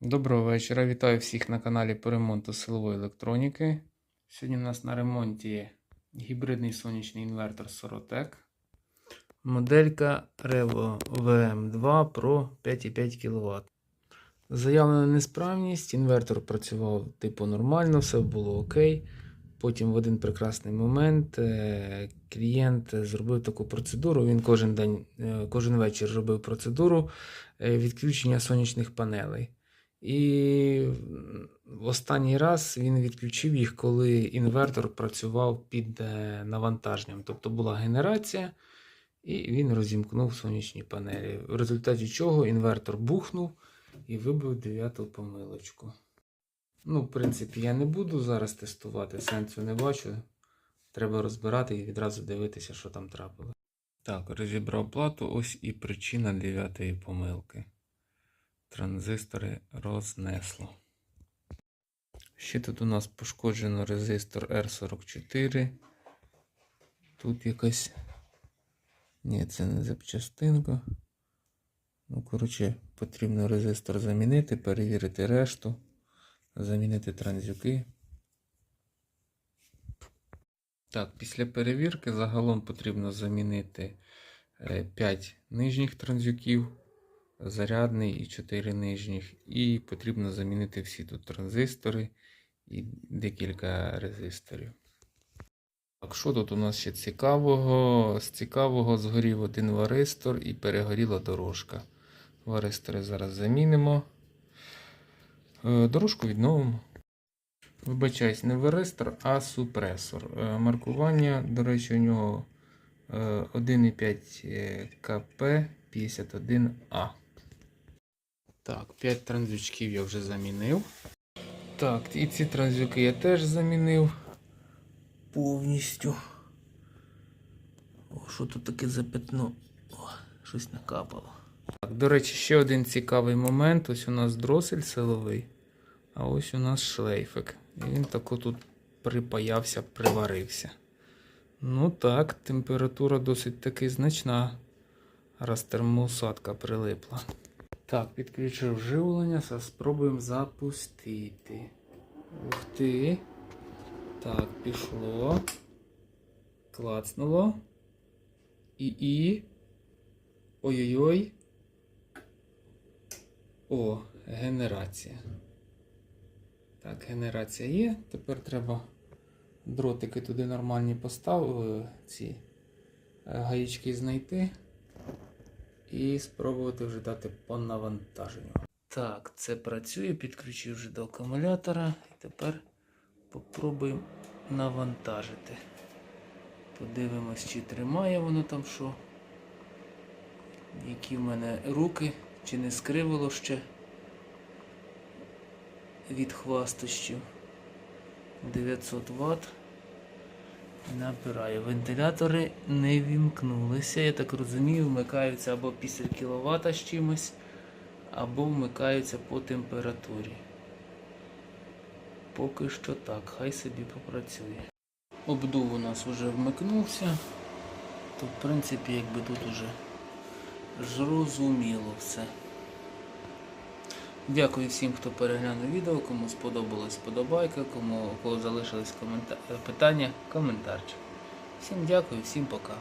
Доброго вечора. Вітаю всіх на каналі по ремонту силової електроніки. Сьогодні у нас на ремонті гібридний сонячний інвертор Sorotec. Моделька Revo VM2 Pro 5,5 кВт. Заявлена несправність. Інвертор працював типу нормально, все було окей. Потім в один прекрасний момент е, клієнт зробив таку процедуру. Він кожен день, е, кожен вечір робив процедуру е, відключення сонячних панелей. І в останній раз він відключив їх, коли інвертор працював під е, навантаженням. Тобто була генерація, і він розімкнув сонячні панелі. В результаті чого інвертор бухнув і вибив дев'яту помилочку. Ну, в принципі, я не буду зараз тестувати, сенсу не бачу. Треба розбирати і відразу дивитися, що там трапило. Так, розібрав плату, ось і причина дев'ятої помилки. Транзистори рознесло. Ще тут у нас пошкоджено резистор R44. Тут якась. Ні, це не запчастинка. Ну, коротше, потрібно резистор замінити, перевірити решту, замінити транзюки. Так, після перевірки загалом потрібно замінити 5 нижніх транзюків зарядний і 4 нижніх. І потрібно замінити всі тут транзистори і декілька резисторів. Так, що тут у нас ще цікавого? З цікавого згорів один варистор і перегоріла дорожка. Варистори зараз замінимо. Е, Дорожку відновимо. Вибачаюсь, не варистор, а супресор. Е, Маркування, до речі, у нього е, 1,5 КП 51А. Так, 5 транзючків я вже замінив. Так, і ці транзюки я теж замінив повністю. О, що тут таке за пятно? О, щось накапало. Так, до речі, ще один цікавий момент. Ось у нас дросель силовий, а ось у нас шлейфик. І він тако тут припаявся, приварився. Ну так, температура досить таки значна, раз термоусадка прилипла. Так, підключив живлення, зараз спробуємо запустити. Ух ти. Так, пішло. Клацнуло. І і. Ой-ой-ой. О, генерація. Так, генерація є. Тепер треба дротики туди нормальні поставити, ці е, гаїчки знайти. І спробувати вже дати по навантаженню. Так, це працює, підключив вже до акумулятора. Тепер попробуємо навантажити. Подивимось, чи тримає воно там що. Які в мене руки, чи не скривило ще від хвастощів. 900 Вт. Набираю. Вентилятори не вімкнулися. Я так розумію, вмикаються або після кіловата з чимось, або вмикаються по температурі. Поки що так, хай собі попрацює. Обдув у нас вже вмикнувся, то в принципі якби тут уже зрозуміло все. Дякую всім, хто переглянув відео, кому сподобалась подобайка, кому у кого залишились коментар... питання, коментарчик. Всім дякую, всім пока.